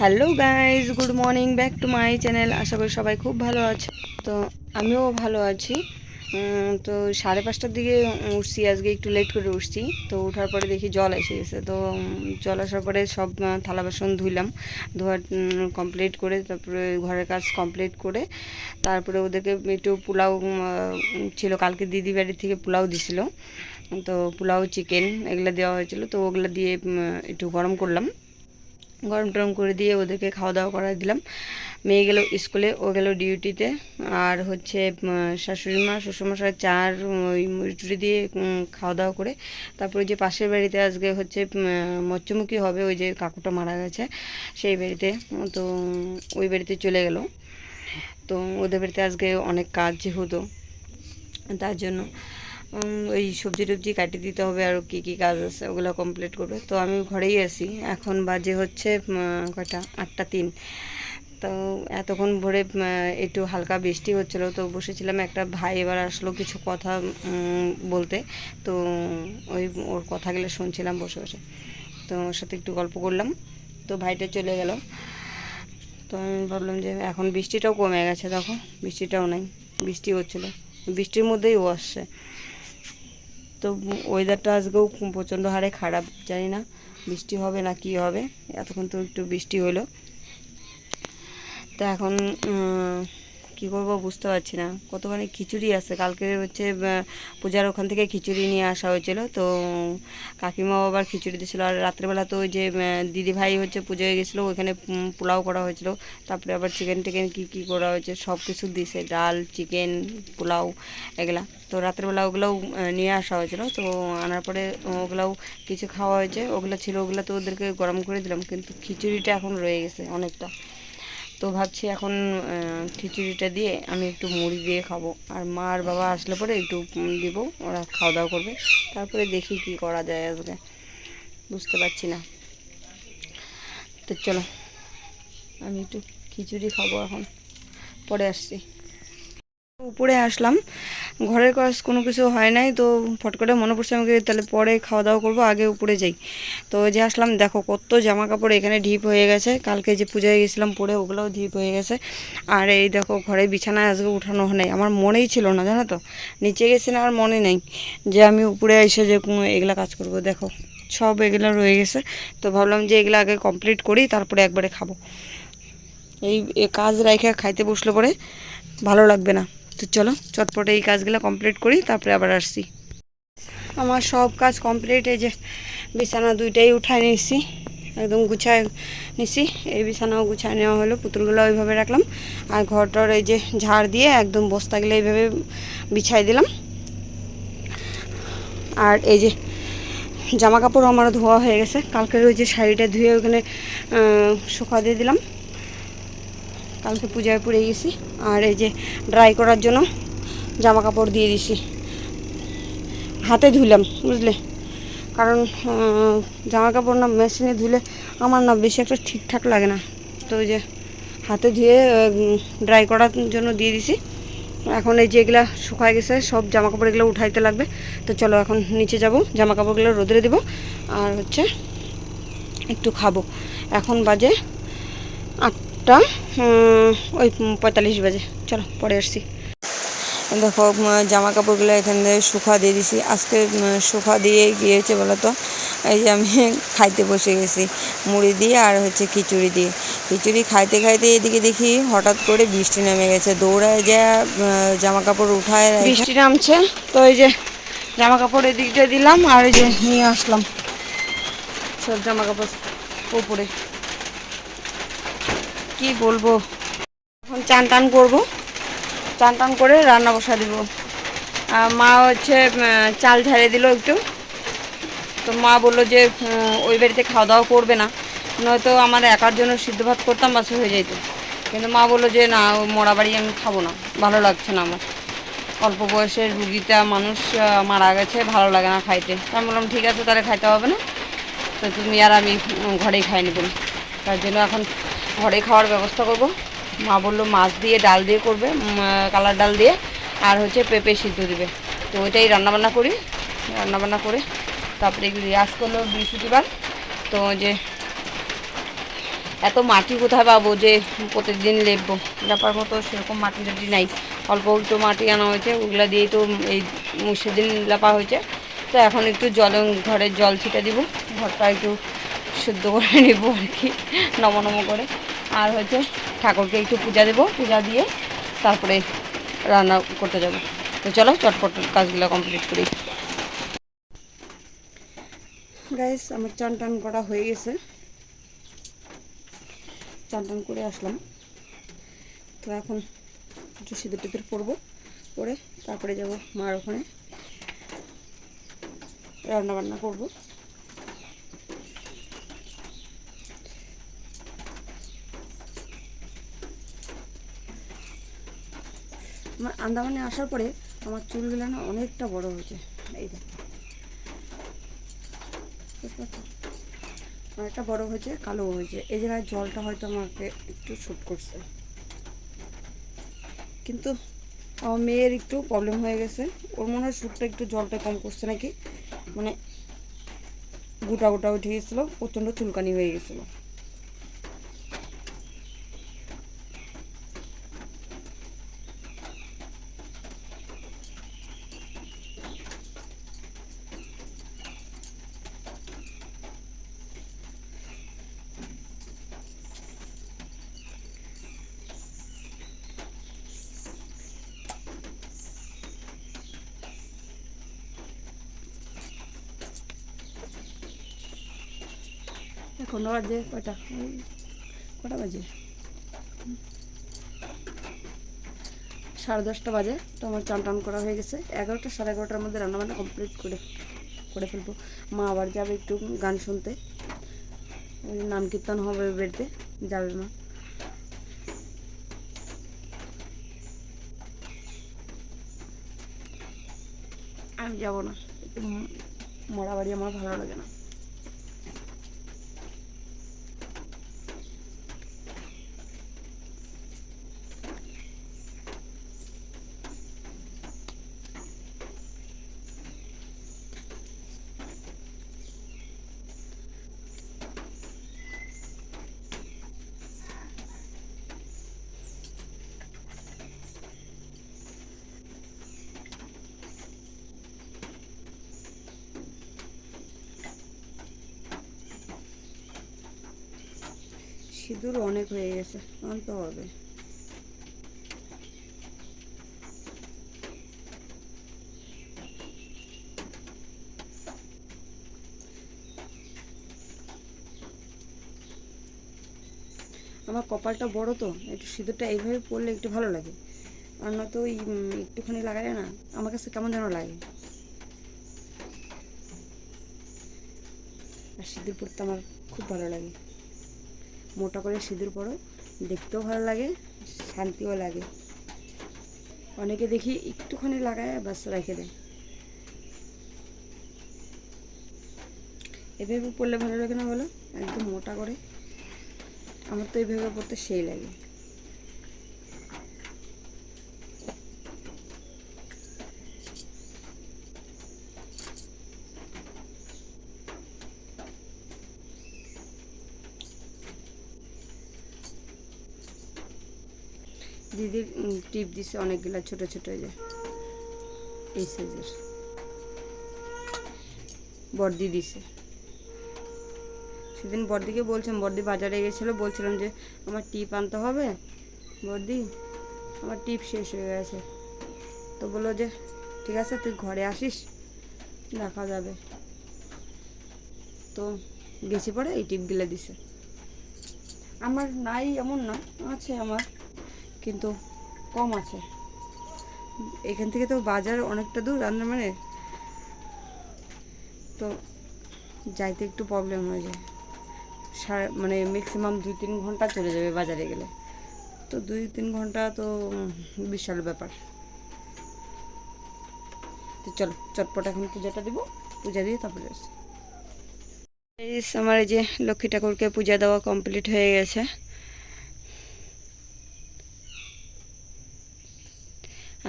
Hello guys good morning, back to my channel. আশা করি সবাই খুব ভালো আছে। তো আমিও ভালো আছি। তো সাড়ে পাঁচটার দিকে উঠছি, আজকে একটু লেট করে উঠছি। তো ওঠার পরে দেখি জল এসে গেছে। তো জল আসার পরে সব থালা বাসন ধুইলাম। ধোয়া কমপ্লিট করে, তারপরে ঘরের কাজ কমপ্লিট করে, তারপরে ওদেরকে একটু পোলাও ছিল, কালকে দিদি বাড়ি থেকে পোলাও দিছিল। তো পোলাও চিকেন এগুলো দেওয়া হয়েছিল। তো ওগুলো দিয়ে একটু গরম করলাম। গরম টরম করে দিয়ে ওদেরকে খাওয়া দাওয়া করা দিলাম। মেয়ে গেল স্কুলে, ও গেল ডিউটিতে। আর হচ্ছে শাশুড়ি মা, শ্বশুরমশাই চার ওই মুড়ি দিয়ে খাওয়া দাওয়া করে। তারপরে যে পাশের বাড়িতে আজকে হচ্ছে মৎস্যমুখী হবে, ওই যে কাকুটা মারা গেছে, সেই বাড়িতে। তো ওই বাড়িতে চলে গেল। তো, ওদের বাড়িতে আজকে অনেক কাজ যেহেতু, তার জন্য। ওই সবজি টবজি কাটিয়ে দিতে হবে আর কি কি কাজ আছে, ওগুলো কমপ্লিট করবে। তো আমি ঘরেই আছি। এখন বাজে হচ্ছে কয়টা? আটটা তিন। তো এতক্ষণ ভোরে একটু হালকা বৃষ্টি হচ্ছিল, তো বসেছিলাম একটা ভাই এবার আসলো কিছু কথা বলতে। তো ওই ওর কথাগুলো শুনছিলাম বসে বসে। তো ওর সাথে একটু গল্প করলাম। তো ভাইটা চলে গেল। তো আমি ভাবলাম যে এখন বৃষ্টিটাও কমে গেছে, দেখো। বৃষ্টিটাও নাই, বৃষ্টি হচ্ছিল। বৃষ্টির মধ্যেই ও আসছে। তো ওয়েদারটা আজকেও প্রচণ্ড হারে খারাপ, জানি না বৃষ্টি হবে না কি হবে, এতক্ষণ তো একটু বৃষ্টি হলো। তা এখন কি করব বুঝতে পারছি না। কতখানি খিচুড়ি আছে? কালকে হচ্ছে পূজার ওখান থেকে খিচুড়ি নিয়ে আসা হয়েছিল। তো কাকিমাও আবার খিচুড়ি দিয়েছিলো। আর রাত্রেবেলা তো ওই যে আহ, দিদি ভাই হচ্ছে পুজোয় গেছিল ওইখানে পোলাও করা হয়েছিল। তারপরে আবার চিকেন টিকেন কী কী করা হয়েছে? সব কিছু দিছে ডাল চিকেন পোলাও এগুলা। তো রাত্রেবেলা ওগুলোও নিয়ে আসা হয়েছিল। তো আনার পরে ওগুলাও কিছু খাওয়া হয়েছে। ওগুলো ছিল ওগুলো তো ওদেরকে গরম করে দিলাম। কিন্তু খিচুড়িটা এখন রয়ে গেছে অনেকটা। তো ভাবছি এখন খিচুড়িটা দিয়ে আমি একটু মুড়ি দিয়ে খাব। আর মা আর বাবা আসলে পরে একটু দিব, ওরা খাওয়া দাওয়া করবে। তারপরে দেখি কি করা যায় আজকে। বুঝতে পারছি না। তো চলো, আমি একটু খিচুড়ি খাব এখন। পরে আসছি। উপরে আসলাম। ঘরের কাজ কোনো কিছু হয় নাই, তো ফট করে মনে পড়ছে আমাকে তাহলে পরে খাওয়া দাওয়া করব, আগে উপরে যাই। তো যে আসলাম, দেখো কত জামা কাপড় এখানে ঢিপ হয়ে গেছে। কালকে যে পূজায় গেছিলাম, পরে ওগুলোও ঢিপ হয়ে গেছে। আর এই দেখো, ঘরে বিছানায় আজকে উঠানো নেই। আমার মনেই ছিল না, জানো তো? নিচে গেছি না আর মনে নেই যে আমি উপরে এসে যে এগুলা কাজ করব। দেখো, সব এগুলো রয়ে গেছে। তো ভাবলাম যে এগুলো আগে কমপ্লিট করি, তারপরে একবারে খাব। এই কাজ রাইখে খাইতে বসলে পরে ভালো লাগবে না। তো চলো, চটপটে এই কাজগুলো কমপ্লিট করি, তারপরে আবার আসছি। আমার সব কাজ কমপ্লিট এই যে বিছানা দুইটাই উঠায় নিয়েছি, একদম গুছায় নিছি এই বিছানাও গুছায় নেওয়া হলো, পুতুলগুলো ওইভাবে রাখলাম। আর ঘরটার এই যে ঝাড় দিয়ে একদম বস্তাগুলো এইভাবে বিছাই দিলাম। আর এই যে জামা কাপড় আমার ধোয়া হয়ে গেছে। কালকের ওই যে শাড়িটা ধুয়ে ওখানে শুকা দিয়ে দিলাম। কালকে পূজায় পরে গেছি। আর এই যে ড্রাই করার জন্য জামা কাপড় দিয়ে দিছি। হাতে ধুলাম, বুঝলে? কারণ জামা কাপড় না মেশিনে ধুলে আমার না বেশি একটা ঠিকঠাক লাগে না। তো ওই যে হাতে ধুয়ে ড্রাই করার জন্য দিয়ে দিছি। এখন এই যে এগুলা শুকায় গেছে, সব জামা কাপড় এগুলো উঠাইতে লাগবে। তো চলো এখন নিচে যাব জামা কাপড়গুলো রোদরে দেবো। আর হচ্ছে একটু খাব। এখন বাজে আটটা ওই পঁয়তাল্লিশ বাজে। চলো, পরে আসছি। দেখো জামা কাপড়গুলো এখান থেকে শুকা দিয়ে দিছি। আজকে শুকা দিয়ে গিয়েছে বলো তো এই যে আমি খাইতে বসে গেছি। মুড়ি দিয়ে আর হচ্ছে খিচুড়ি দিয়ে। খিচুড়ি খাইতে খাইতে এদিকে দেখি হঠাৎ করে বৃষ্টি নেমে গেছে। দৌড়ায় যা জামা কাপড় উঠায় বৃষ্টি নামছে। তো এই যে জামা কাপড় এদিকটা দিলাম আর এই যে নিয়ে আসলাম। সব জামা কাপড় উপরে। কি বলব? এখন চান টান করব। চান টান করে রান্না বসা দিব। মা হচ্ছে চাল ঝাড়ে দিল একটু। তো মা বলল যে ওই বাড়িতে খাওয়া দাওয়া করবে না। নয়তো আমার একার জন্য সিদ্ধ ভাত করতাম, বাস হয়ে যেত কিন্তু মা বলল যে, না মরা বাড়ি আমি খাব না। ভালো লাগছে না আমার। অল্প বয়সের রুগীটা মানুষ মারা গেছে, ভালো লাগে না খাইতে। আমি বললাম, ঠিক আছে, তাহলে খাইতে হবে না। তো তুমি আর আমি ঘরেই খাই নেব তার জন্য এখন ঘরে খাওয়ার ব্যবস্থা করব। মা বলল মাছ দিয়ে, ডাল দিয়ে করবে কালার ডাল দিয়ে, আর হচ্ছে পেঁপে সিদ্ধ দিবে। তো ওইটাই রান্নাবান্না করি, রান্নাবান্না করে তারপরে রিয়াজ করল বৃহস্পতিবার। তো যে এত মাটি কোথায় পাবো যে প্রতিদিন লেপবো? লেপার মতো সেরকম মাটি টাটি নাই। অল্প একটু মাটি আনা হয়েছে, ওগুলা দিয়েই তো এই সেদিন লেপা হয়েছে। তো এখন একটু জল ঘরের জল ছিটা দিব, ঘরটা একটু শুদ্ধ করে নেব আর কি, নম নম করে। আর হচ্ছে ঠাকুরকে একটু পূজা দেবো, পূজা দিয়ে তারপরে রান্না করতে যাব। তো চলো চটপট কাজগুলো কমপ্লিট করি। গাইস আমার চান টান করা হয়ে গেছে। চান টান করে আসলাম। তো এখন একটু সিঁদুর টিঁদুর পরবো পরে তারপরে যাব মার ওখানে। রান্না বান্না করব আমার আন্দামানে আসার পরে আমার চুলগুলো না অনেকটা বড় হয়েছে। এই দেখো। অনেকটা বড় হয়েছে কালো হয়েছে। এই জায়গায় জলটা হয়তো আমাকে একটু শ্যুট করছে। কিন্তু আমার মেয়ের একটু প্রবলেম হয়ে গেছে। ওর মনে হয় শ্যুটটা একটু জলটা কম করছে নাকি? মানে গোটা গোটা উঠে গেছিল, প্রচণ্ড চুলকানি হয়ে গেছিল। এখন বাজে কটা কটা বাজে? সাড়ে দশটা বাজে, তো আমার চান টান করা হয়ে গেছে। এগারোটা, সাড়ে এগারোটার মধ্যে রান্নাবান্না কমপ্লিট করে করে ফেলব। মা আবার যাবে একটু গান শুনতে। নাম কীর্তন হবে বেড়তে, যাবে মা। আমি যাব না। মরা বাড়ি আমার ভালো লাগে না। সিঁদুর অনেক হয়ে গেছে, আনতে হবে। আমার কপালটা বড় তো, একটু সিঁদুরটা এইভাবে পরলে একটু ভালো লাগে। আর নয়তো ওই একটুখানি লাগালে না, আমার কাছে কেমন যেন লাগে। আর সিঁদুর পরতে আমার খুব ভালো লাগে। মোটা করে সিঁদুর পরো। দেখতেও ভালো লাগে, শান্তিও লাগে। অনেকে দেখি একটুখানি লাগায় বাস রেখে দেয়। এভাবে পড়লে ভালো লাগে না বলো? একদম মোটা করে। আমার তো এইভাবে পড়তে সেই লাগে। দিদির টিপ দিছে অনেকগুলা ছোট ছোট যে, এই সাইজের বর্দি দিছে। সেদিন বর্দিকে বলছিলাম বর্দি বাজারে গেছিল, বলছিলাম যে, আমার টিপ আনতে হবে বর্দি আমার টিপ শেষ হয়ে গেছে। তো বলল যে, ঠিক আছে, তুই ঘরে আসিস, দেখা যাবে। তো গেছি পরে এই টিপগুলো দিছে। আমার নাই, এমন না, আছে আমার। কিন্তু কম আছে। এখান থেকে তো বাজার অনেকটা দূর মানে। তো যাইতে একটু প্রবলেম হয়ে যায়। সারা মানে ম্যাক্সিমাম দুই তিন ঘণ্টা চলে যাবে বাজারে গেলে। তো দুই তিন ঘণ্টা তো বিশাল ব্যাপার। তো চলো, চটপট এখন পূজাটা দিব, পূজা দিয়ে তারপরে আমার এই যে লক্ষ্মী ঠাকুরকে পূজা দেওয়া কমপ্লিট হয়ে গেছে।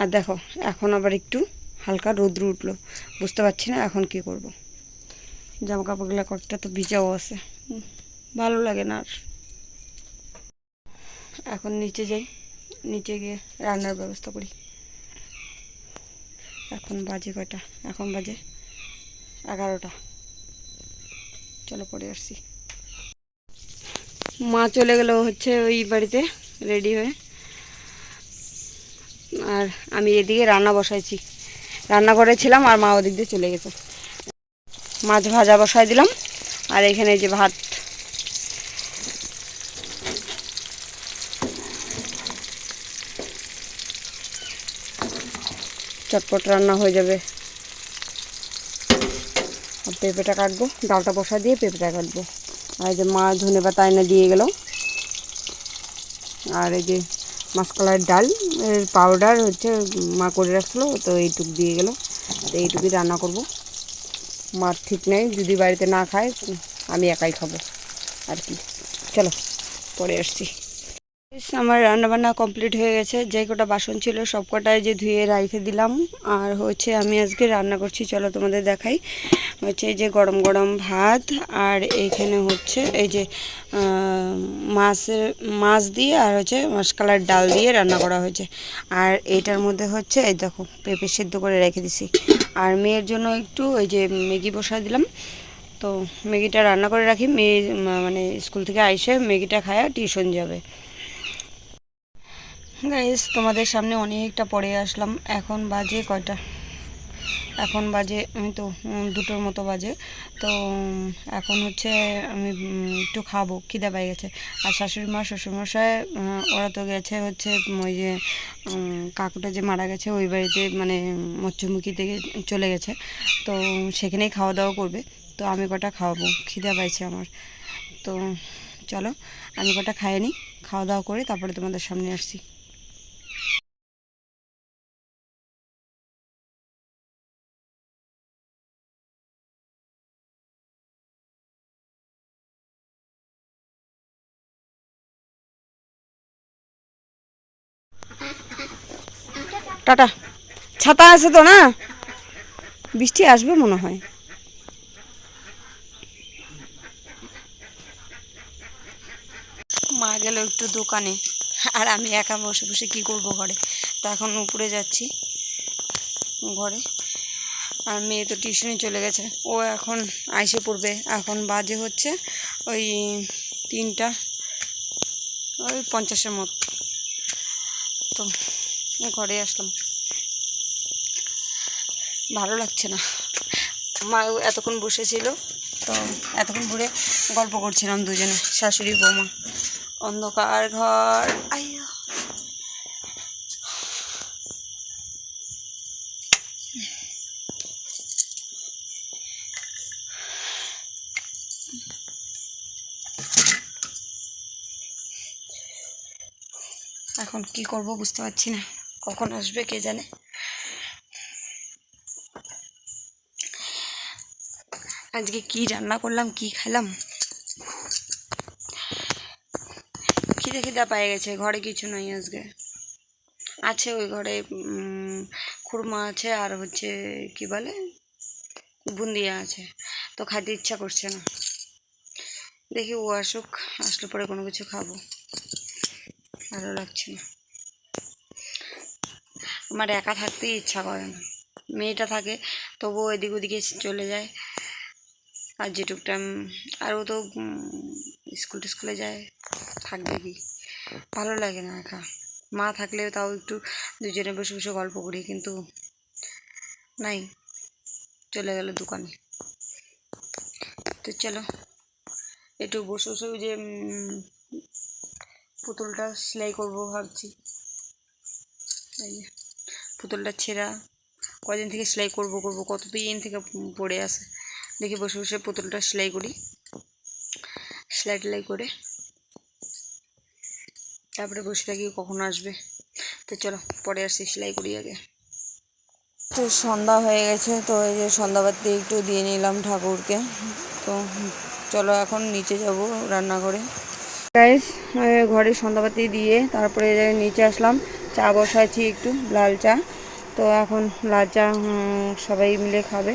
আর দেখো, এখন আবার একটু হালকা রৌদ্র উঠল। বুঝতে পারছি না এখন কি করব। জামা কাপড়গুলো কয়েকটা তো ভিজাও আছে। ভালো লাগে না আর। এখন নিচে যাই, নিচে গিয়ে রান্নার ব্যবস্থা করি। এখন বাজে কয়টা? এখন বাজে এগারোটা। চলো পরে আসছি। মা চলে গেল হচ্ছে ওই বাড়িতে রেডি হয়ে। আর আমি এদিকে রান্না বসাইছি। রান্না করেছিলাম আর মা ওদিক দিয়ে চলে গেছে। মাছ ভাজা বসাই দিলাম আর এখানে যে ভাত। চটপট রান্না হয়ে যাবে। আর পেঁপেটা কাটবো, ডালটা বসা দিয়ে পেঁপেটা কাটবো। আর এই যে মা ধনে পাতা এনে দিয়ে গেল। আর এই যে মাসকলার ডাল এর পাউডার হচ্ছে, মা করে রাখল তো এইটুক দিয়ে গেল। তো এইটুকুই রান্না করব। মার ঠিক নেই, যদি বাড়িতে না খায়, আমি একাই খাব। আর কি। চলো, পরে আসছি। আমার রান্নাবান্না কমপ্লিট হয়ে গেছে। যে কটা বাসন ছিল সব কটাই যে ধুয়ে রাখে দিলাম। আর হচ্ছে আমি আজকে রান্না করছি, চলো তোমাদের দেখাই। হচ্ছে এই যে গরম গরম ভাত, আর এইখানে হচ্ছে এই যে মাছের, মাছ দিয়ে আর হচ্ছে মাসকালার ডাল দিয়ে রান্না করা হয়েছে। আর এইটার মধ্যে হচ্ছে, এই দেখো, পেঁপে সেদ্ধ করে রেখে দিছি। আর মেয়ের জন্য একটু ওই যে ম্যাগি বসা দিলাম। তো ম্যাগিটা রান্না করে রাখি। মেয়ে মানে স্কুল থেকে আইসে ম্যাগিটা খায় টিউশন যাবে। গাইস তোমাদের সামনে অনেকটা পরে আসলাম। এখন বাজে কয়টা? এখন বাজে, আমি তো দুটোর মতো বাজে। তো এখন হচ্ছে আমি একটু খাব, খিদে পেয়ে গেছে। আর শাশুড়ি মা, শ্বশুরমশাই ওরা তো গেছে হচ্ছে ওই যে কাকুটা যে মারা গেছে, ওই বাড়িতে মানে মৎস্যমুখী থেকে চলে গেছে। তো, সেখানেই খাওয়া দাওয়া করবে। তো আমি কটা খাওয়াবো? খিদে পাইছে আমার। তো, চলো, আমি কটা খাইয়ে খাওয়া দাওয়া করে তারপরে তোমাদের সামনে আসছি। টাটা। ছাতা আছে তো না? বৃষ্টি আসবে মনে হয়। মা গেল একটু দোকানে, আর আমি একা বসে বসে কি করব ঘরে? তো এখন উপরে যাচ্ছি ঘরে। আর মেয়ে তো টিউশনে চলে গেছে। ও এখন আইসে পড়বে। এখন বাজে হচ্ছে ওই তিনটা, ওই পঞ্চাশের মতো। তো ঘরে আসলাম। ভালো লাগছে না। মা এতক্ষণ বসেছিল, তো এতক্ষণ ঘুরে গল্প করছিলাম দুজনে, শাশুড়ি, বৌমা। অন্ধকার ঘর। আইয়া। এখন কি করব বুঝতে পারছি না। কখন আসবে কে জানে? আজকে কি রান্না করলাম, কি খেলাম খিদে খিদে পেয়ে গেছে, ঘরে কিছু নাই আজকে। আছে ওই ঘরে খুরমা আছে আর হচ্ছে কি বলে? বুন্দিয়া আছে, তো খাইতে ইচ্ছা করছে না। দেখি ও আসুক, আসলে পরে কোনো কিছু খাব। ভালো লাগছে না। আমার একা থাকতেই ইচ্ছা করে না। মেয়েটা থাকে, তবুও এদিক ওদিকে চলে যায়। আর যেটুক টাইম আর ও তো স্কুল টিস্কুলে যায়, থাকবে কি? ভালো লাগে না একা। মা থাকলে তাও একটু দুজনে বসে বসে গল্প করি, কিন্তু নাই, চলে গেল দোকানে। তো চলো, একটু বসে বসে যে পুতুলটা সেলাই করব ভাবছি। এই পুতুলটা ছেঁড়া। কদিন থেকে সেলাই করব করব কত দিন থেকে পড়ে আছে। দেখি বসে বসে পুতুলটা সেলাই করি। সেলাই টেলাই করে তারপরে বসে থাকি কখন আসবে। তো চলো, পরে আসছি, সেলাই করি আগে। তো সন্ধ্যা হয়ে গেছে, তো এই যে সন্ধ্যাবাতি একটু দিয়ে নিলাম ঠাকুরকে। তো চলো এখন নিচে যাব রান্নাঘরে। গাইস ঘরে সন্ধ্যাবাতি দিয়ে তারপরে নিচে আসলাম। চা বসাইছি একটু, লাল চা। তো এখন লাল চা সবাই মিলে খাবে।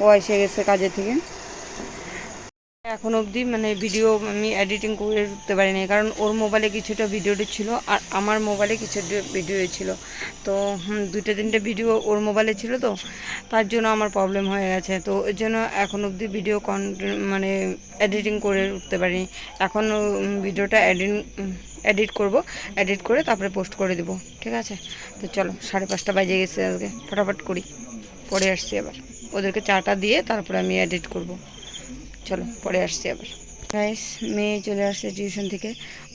ও এসে গেছে কাজে থেকে। এখন অবধি মানে ভিডিও আমি এডিটিং করে উঠতে পারিনি, কারণ ওর মোবাইলে কিছুটা ভিডিওটি ছিল আর আমার মোবাইলে কিছু ভিডিও ছিল। তো দুইটা তিনটে ভিডিও ওর মোবাইলে ছিল তো, তার জন্য আমার প্রবলেম হয়ে গেছে। তো ওই জন্য এখন অবধি ভিডিও কন মানে এডিটিং করে উঠতে পারিনি। এখন ভিডিওটা এডিট এডিট করব এডিট করে তারপরে পোস্ট করে দেবো, ঠিক আছে? তো চলো, সাড়ে পাঁচটা বাজে গেছে আজকে, ফটাফট করি, পরে আসছি আবার। ওদেরকে চাটা দিয়ে তারপরে আমি এডিট করব। চলো, পরে আসছি আবার। গাইস মেয়ে চলে আসছে টিউশন থেকে।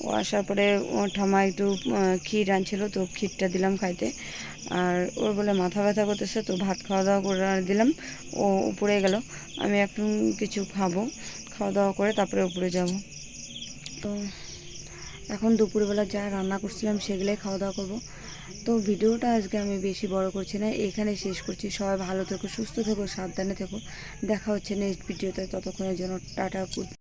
ও আসার পরে ও ঠামা একটু ক্ষীর আনছিল, তো ক্ষীরটা দিলাম খাইতে। আর ওর বলে মাথা ব্যথা করতেছে, তো ভাত খাওয়া দাওয়া করে দিলাম। ও উপরে গেল, আমি এখন কিছু খাব। খাওয়া দাওয়া করে তারপরে উপরে যাব। তো এখন দুপুরবেলা যা রান্না করছিলাম সেগুলোই খাওয়া দাওয়া করব। তো ভিডিওটা আজকে আমি বেশি বড় করছি না এখানে শেষ করছি। সবাই ভালো থেকো, সুস্থ থেকো, সাবধানে থেকো। দেখা হচ্ছে নেক্সট ভিডিওতে ততক্ষণের জন্য টাটা